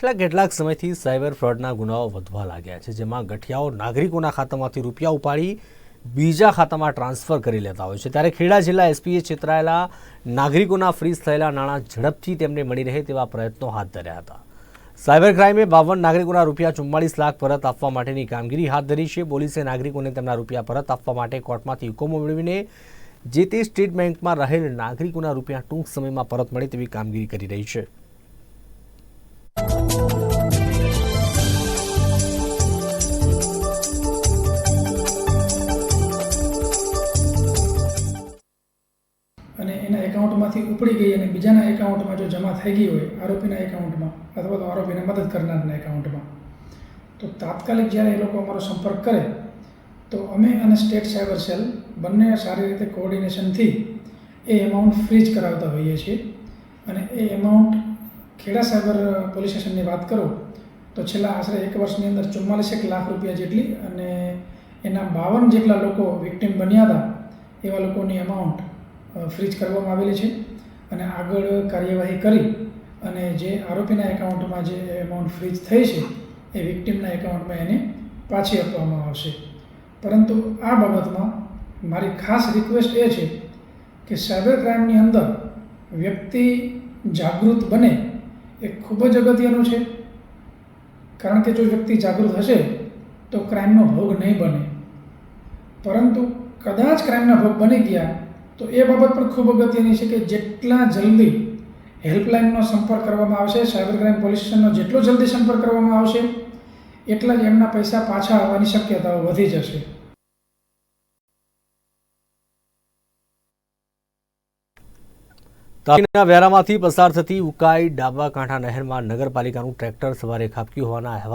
છેલ્લા કેટલાક સમયથી સાયબર ફ્રોડના ગુનાઓ વધવા લાગ્યા છે, જેમાં ગઠિયાઓ નાગરિકોના ખાતામાંથી રૂપિયા ઉપાડી બીજા ખાતામાં ટ્રાન્સફર કરી લેતા હોય છે. ત્યારે ખેડા જિલ્લા એસપીએ છેતરાયેલા નાગરિકોના ફ્રીઝ થયેલા નાણાં ઝડપથી તેમને મળી રહે તેવા પ્રયત્નો હાથ ધર્યા હતા. સાયબર ક્રાઇમે બાવન નાગરિકોના રૂપિયા ચુમ્માળીસ લાખ પરત આપવા માટેની કામગીરી હાથ ધરી છે. પોલીસે નાગરિકોને તેમના રૂપિયા પરત આપવા માટે કોર્ટમાંથી હુકમો મેળવીને જે તે સ્ટેટ બેંકમાં રહેલ નાગરિકોના રૂપિયા ટૂંક સમયમાં પરત મળે તેવી કામગીરી કરી રહી છે. અને એના એકાઉન્ટમાંથી ઉપડી ગઈ અને બીજાના એકાઉન્ટમાં જો જમા થઈ ગઈ હોય, આરોપીના એકાઉન્ટમાં અથવા તો આરોપીને મદદ કરનારના એકાઉન્ટમાં. તો તાત્કાલિક જ્યારે એ લોકો અમારો સંપર્ક કરે, તો અમે અને સ્ટેટ સાયબર સેલ બંને સારી રીતે કોઓર્ડિનેશનથી એ એમાઉન્ટ ફ્રીજ કરાવતા હોઈએ છીએ. અને એ એમાઉન્ટ ખેડા સાયબર પોલીસ સ્ટેશનની વાત કરું, તો છેલ્લા આશરે એક વર્ષની અંદર ચુમ્માલીસેક લાખ રૂપિયા જેટલી અને એના બાવન જેટલા લોકો વિક્ટીમ બન્યા હતા, એવા લોકોની અમાઉન્ટ ફ્રીજ કરવામાં આવેલી છે અને આગળ કાર્યવાહી કરી અને જે આરોપીના એકાઉન્ટમાં જે એમાઉન્ટ ફ્રીજ થઈ છે, એ વિક્ટીમના એકાઉન્ટમાં એને પાછી આપવામાં આવશે. પરંતુ આ બાબતમાં મારી ખાસ રિક્વેસ્ટ એ છે કે સાયબર ક્રાઇમની અંદર વ્યક્તિ જાગૃત બને એ ખૂબ જ અગત્યનું છે. કારણ કે જો વ્યક્તિ જાગૃત હશે, તો ક્રાઇમનો ભોગ નહીં બને. પરંતુ કદાચ ક્રાઇમના ભોગ બની ગયા તો એ બાબત પણ ખૂબ અગત્યની છે કે જેટલા જલ્દી હેલ્પલાઇનનો સંપર્ક કરવામાં આવશે, સાયબર ક્રાઇમ પોલીસ સ્ટેશનનો જેટલો જલ્દી સંપર્ક કરવામાં આવશે, એટલા જ એમના પૈસા પાછા આવવાની શક્યતાઓ વધી જશે. તાપીના વેરામાંથી પસાર થતી ઉકાઈ ડાબા કાંઠા નહેરમાં નગરપાલિકાનું ટ્રેક્ટર સવારે ખાબક્યું હોવાના અહેવાલ